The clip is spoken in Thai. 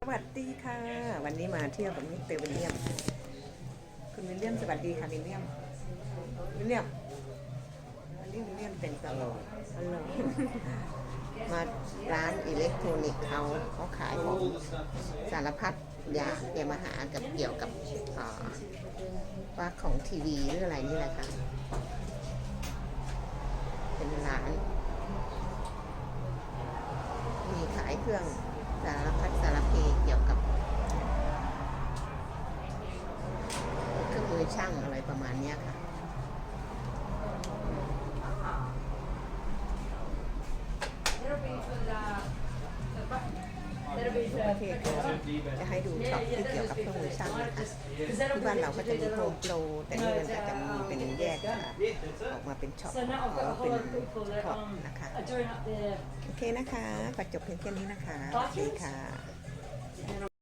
สวัสดีค่ะ วันนี้มาเที่ยวกับมิสเตอร์วิลเลียม คุณวิลเลียมสวัสดีค่ะวิลเลียมวิลเลียมวันนี้วิลเลียมเป็นตลอดฮัลโหลมาร้านอิเล็กทรอนิกส์เขาเขาขายของสารพัดอย่างเกี่ยวมาหากับเกี่ยวกับอ่าว่าของทีวีหรืออะไรนี่แหละค่ะ เป็นร้าน มีขายเครื่องารพัดสารเพเกี่ยวกับเครื่องมือช่างอะไรประมาณเนี้ยค่ะ That'll be for the, the button. That'll be โอ for เค the ก็จะให้ดูช็อปที่เกี่ยวกับเครื่องมือช่างนะคะที่บ้านเราก็จะมีโฮมโปรแต่นี่มันก็จะมี นแยกค่ะออกมาเป็นช็อป So now I've เขา got a เป็น whole lot of people that ช็อป um, นะคะ are doing up there. โอเคนะคะก็จบเพียงแค่นี้นะคะสวัสดีค่ะ